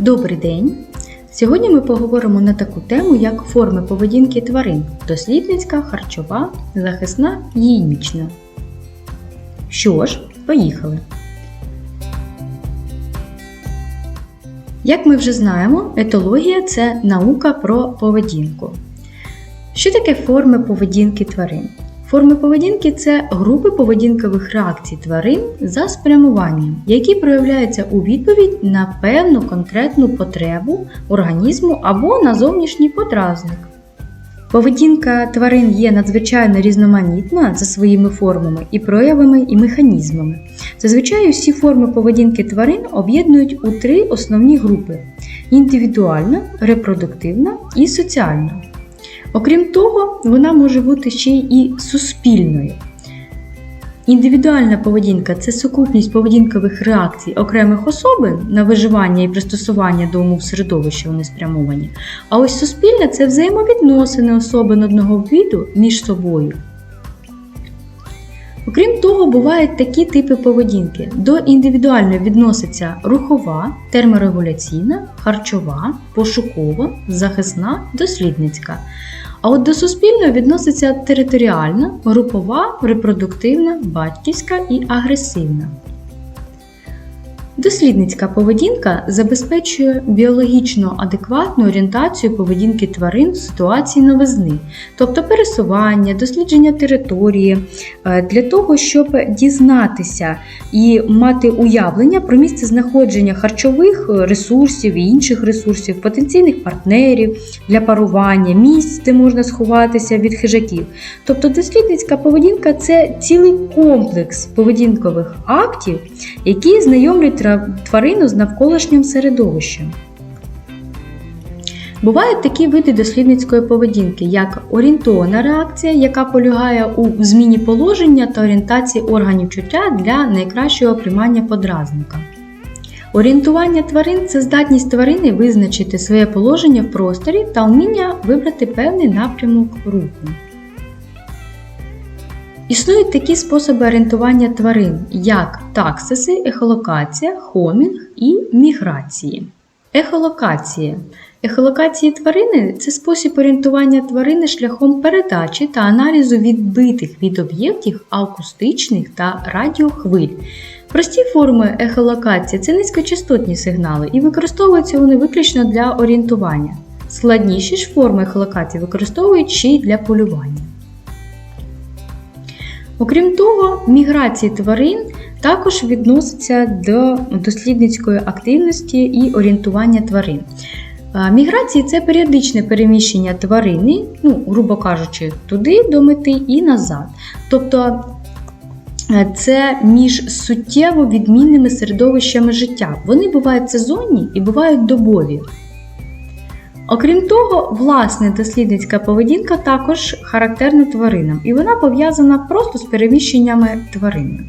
Добрий день! Сьогодні ми поговоримо на таку тему, як форми поведінки тварин дослідницька, харчова, захисна, гігієнічна. Що ж, поїхали! Як ми вже знаємо, етологія це наука про поведінку. Що таке форми поведінки тварин? Форми поведінки це групи поведінкових реакцій тварин за спрямуванням, які проявляються у відповідь на певну конкретну потребу організму або на зовнішній подразник. Поведінка тварин є надзвичайно різноманітна за своїми формами і проявами і механізмами. Зазвичай усі форми поведінки тварин об'єднують у три основні групи: індивідуальна, репродуктивна і соціальна. Окрім того, вона може бути ще й суспільною. Індивідуальна поведінка це сукупність поведінкових реакцій окремих особин на виживання і пристосування до умов середовища вони спрямовані. А ось суспільна це взаємовідносини особин одного віду між собою. Окрім того, бувають такі типи поведінки. До індивідуальної відноситься рухова, терморегуляційна, харчова, пошукова, захисна, дослідницька. А от до суспільної відноситься територіальна, групова, репродуктивна, батьківська і агресивна. Дослідницька поведінка забезпечує біологічно адекватну орієнтацію поведінки тварин в ситуації новизни, тобто пересування, дослідження території, е, для того, щоб дізнатися і мати уявлення про місце знаходження харчових ресурсів і інших ресурсів, потенційних партнерів для парування, місць, де можна сховатися від хижаків. Тобто дослідницька поведінка це цілий комплекс поведінкових актів, які знайомлять тварину з навколишнім середовищем. Бувають такі види дослідницької поведінки, як орієнтована реакція, яка полягає у зміні положення та орієнтації органів чуття для найкращого приймання подразника. Орієнтування тварин це здатність тварини визначити своє положення в просторі та вміння вибрати певний напрямок руху. Існують такі способи орієнтування тварин, як таксиси, ехолокація, хомінг і міграції. Ехолокація. Ехолокації тварини це спосіб орієнтування тварини шляхом передачі та аналізу відбитих від об'єктів акустичних та радіохвиль. Прості форми ехолокації це низькочастотні сигнали і використовуються вони виключно для орієнтування. Складніші ж форми ехолокації використовують ще й для полювання. Окрім того, міграції тварин також відносяться до дослідницької активності і орієнтування тварин. Міграції це періодичне переміщення тварини, ну, грубо кажучи, туди до мети і назад. Тобто це між суттєво відмінними середовищами життя. Вони бувають сезонні і бувають добові. Окрім того, власне дослідницька поведінка також характерна тваринам, і вона пов'язана просто з переміщеннями тварини.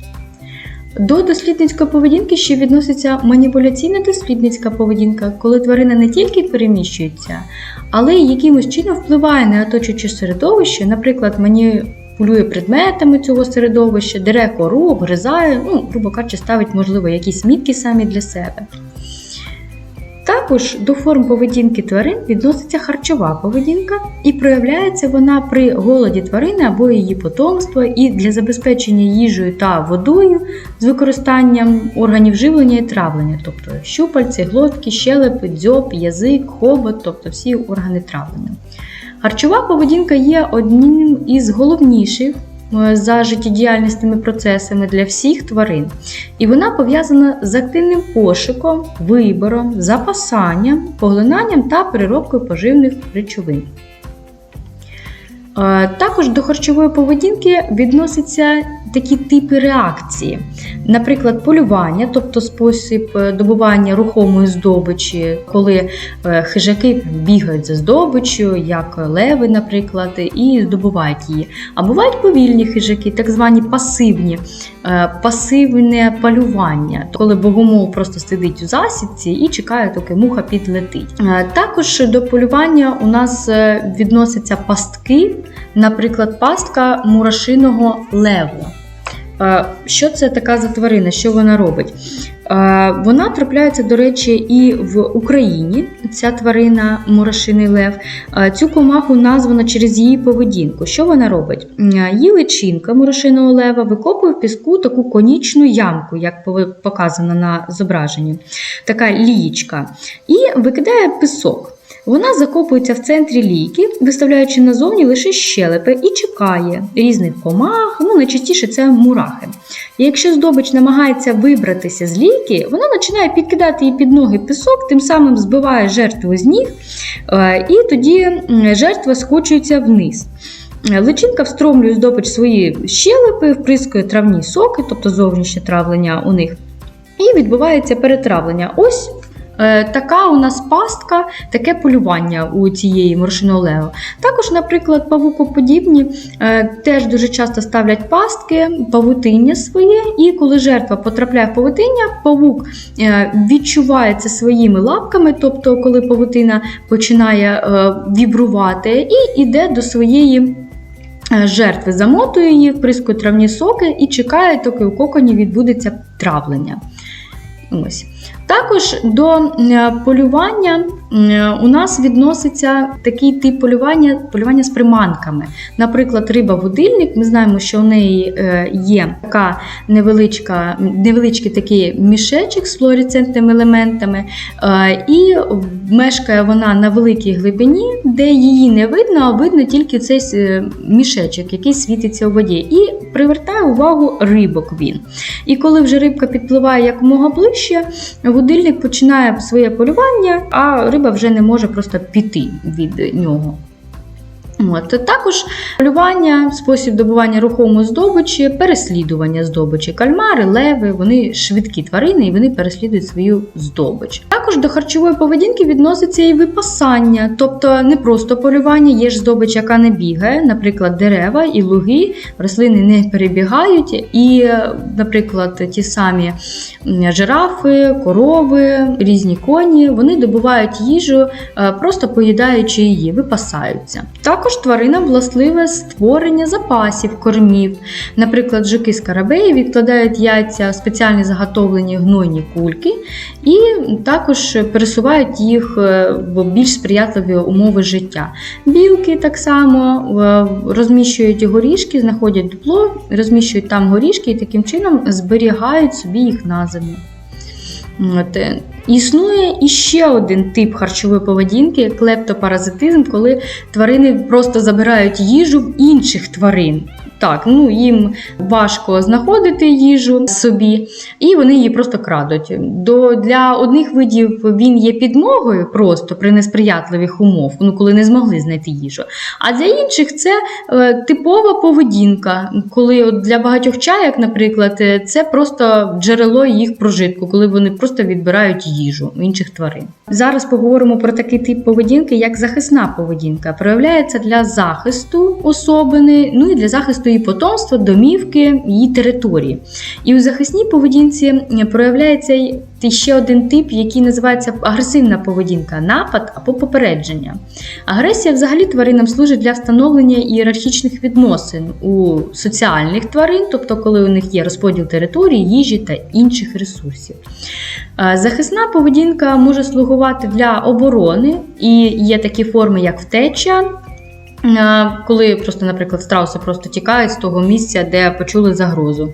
До дослідницької поведінки ще відноситься маніпуляційна дослідницька поведінка, коли тварина не тільки переміщується, але й якимось чином впливає на оточуюче середовище, наприклад, маніпулює предметами цього середовища, дере кору, обгризає, ну, грубо кажучи, ставить, можливо, якісь мітки самі для себе. Також до форм поведінки тварин відноситься харчова поведінка, і проявляється вона при голоді тварини або її потомства, і для забезпечення їжею та водою з використанням органів живлення і травлення, тобто щупальці, глотки, щелепи, дзьоб, язик, хобот, тобто всі органи травлення. Харчова поведінка є одним із головніших за життєдіяльнісними процесами для всіх тварин. І вона пов'язана з активним пошуком, вибором, запасанням, поглинанням та переробкою поживних речовин. Також до харчової поведінки відносяться такі типи реакції, наприклад, полювання, тобто спосіб е, добування рухомої здобичі, коли е, хижаки бігають за здобиччю, як леви, наприклад, і здобувають її. А бувають повільні хижаки, так звані пасивні, е, пасивне полювання, коли богомол просто сидить у засідці і чекає, доки муха підлетить. Також до полювання у нас відносяться пастки, наприклад, пастка мурашиного леву. Що це така за тварина? Що вона робить? Вона трапляється, до речі, і в Україні. Ця тварина Морошиний лев. Цю комаху названо через її поведінку. Що вона робить? Її личинка морошиного лева викопує в піску таку конічну ямку, як показано на зображенні, така лієчка, і викидає пісок. Вона закопується в центрі лійки, виставляючи назовні лише щелепи, і чекає різних комах, ну найчастіше це мурахи. І якщо здобич намагається вибратися з лійки, вона починає підкидати їй під ноги пісок, тим самим збиває жертву з ніг, е, і тоді жертва скочується вниз. Личинка встромлює здобич свої щелепи, вприскує травні соки, тобто зовнішнє травлення у них, і відбувається перетравлення. Ось така у нас пастка, таке полювання у цієї моршинолео. Також, наприклад, павукоподібні е, теж дуже часто ставлять пастки, павутиння своє, і коли жертва потрапляє в павутиння, павук е, відчуває це своїми лапками, тобто коли павутина починає е, вібрувати, і йде до своєї. е, Жертви замотує її, вприскує травні соки і чекає, доки у коконі відбудеться травлення. Ось. Також до е, полювання у нас відноситься такий тип полювання полювання з приманками. Наприклад, риба-водильник. Ми знаємо, що у неї е, є така невеличка, невеличкий такий мішечок з флуоресцентними елементами, е, і мешкає вона на великій глибині, де її не видно, а видно тільки цей е, мішечок, який світиться у воді, і привертає увагу рибок він. І коли вже рибка підпливає якомога ближче, водильник починає своє полювання, а риба вже не може просто піти від нього. От. Також полювання, спосіб добування рухомої здобичі, переслідування здобичі. Кальмари, леви, вони швидкі тварини і вони переслідують свою здобич. Також до харчової поведінки відноситься і випасання, тобто не просто полювання, є ж здобич, яка не бігає, наприклад, дерева і луги, рослини не перебігають, і, наприклад, ті самі жирафи, корови, різні коні, вони добувають їжу, е, просто поїдаючи її, випасаються. Також тваринам властиве створення запасів кормів. Наприклад, жуки скарабеї відкладають яйця в спеціальні заготовлені гнойні кульки і також пересувають їх е, в більш сприятливі умови життя. Білки так само е, розміщують горішки, знаходять дупло, розміщують там горішки і таким чином зберігають собі їх на зиму. Існує іще один тип харчової поведінки клептопаразитизм, коли тварини просто забирають їжу в інших тварин. Так, ну їм важко знаходити їжу собі, і вони її просто крадуть. До, для одних видів він є підмогою просто при несприятливих умов, ну коли не змогли знайти їжу. А для інших це е, типова поведінка, коли от для багатьох чаяк, наприклад, е, це просто джерело їх прожитку, коли вони просто відбирають їжу у інших тварин. Зараз поговоримо про такий тип поведінки, як захисна поведінка. Проявляється для захисту особини, ну і для захисту її потомства, домівки, її території. І у захисній поведінці е, проявляється й ще один тип, який називається агресивна поведінка, напад або попередження. Агресія взагалі тваринам служить для встановлення ієрархічних відносин у соціальних тварин, тобто коли у них є розподіл території, їжі та інших ресурсів. Е, Захисна поведінка може слугувати для оборони, і є такі форми, як втеча. Коли просто, наприклад, страуси просто тікають з того місця, де почули загрозу.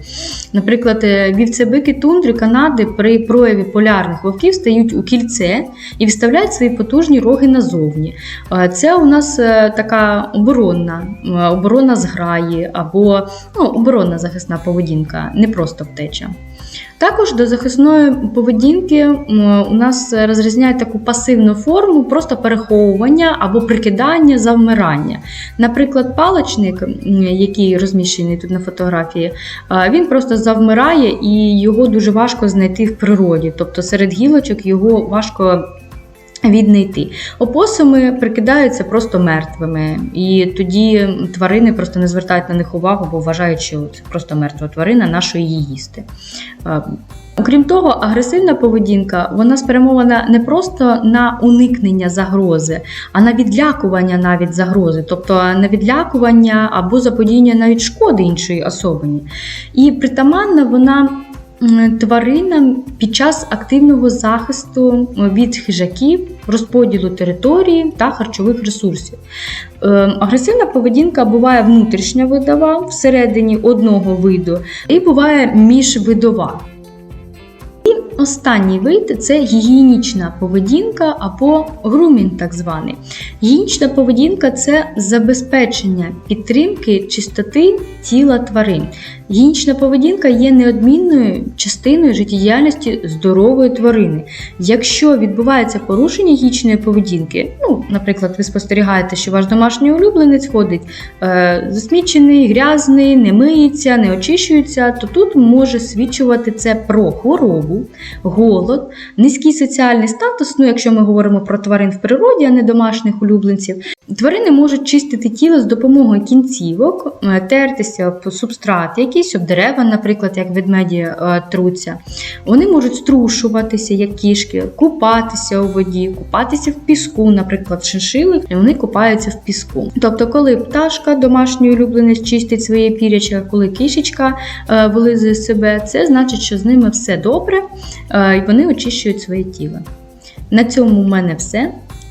Наприклад, е, вівцебики тундри Канади при прояві полярних вовків стають у кільце і вставляють свої потужні роги назовні. Це у нас е, така оборонна, оборона зграї або ну, оборонна захисна поведінка, не просто втеча. Також до захисної поведінки у нас розрізняють таку пасивну форму, просто переховування або прикидання, завмирання. Наприклад, паличник, який розміщений тут на фотографії, він просто завмирає і його дуже важко знайти в природі. Тобто серед гілочок його важко віднайти. Опосуми прикидаються просто мертвими, і тоді тварини просто не звертають на них увагу, бо вважають, що це просто мертва тварина, нащо її їсти. Е, Окрім того, агресивна поведінка вона спрямована не просто на уникнення загрози, а на відлякування навіть загрози, тобто на відлякування або заподіяння навіть шкоди іншої особині. І притаманна вона тваринам під час активного захисту від хижаків, розподілу території та харчових ресурсів. Е, Агресивна поведінка буває внутрішня видова всередині одного виду, і буває міжвидова. Останній вид це гігієнічна поведінка або грумінг, так званий. Гігієнічна поведінка це забезпечення підтримки чистоти тіла тварин. Гігієнічна поведінка є неодмінною частиною життєдіяльності здорової тварини. Якщо відбувається порушення гігієнічної поведінки, ну, наприклад, ви спостерігаєте, що ваш домашній улюбленець ходить е, засмічений, грязний, не миється, не очищується, то тут може свідчувати це про хворобу, голод, низький соціальний статус. Ну, якщо ми говоримо про тварин в природі, а не домашніх улюбленців. Тварини можуть чистити тіло з допомогою кінцівок, е, тертися об субстрат, якийсь об дерева, наприклад, як ведмеді е, труться. Вони можуть струшуватися, як кішки, купатися у воді, купатися в піску, наприклад, шиншили, і вони купаються в піску. Тобто, коли пташка, домашній улюбленець, чистить своє піряче, коли кішечка е, вилизує себе, це значить, що з ними все добре, і вони очищують своє тіло. На цьому в мене все.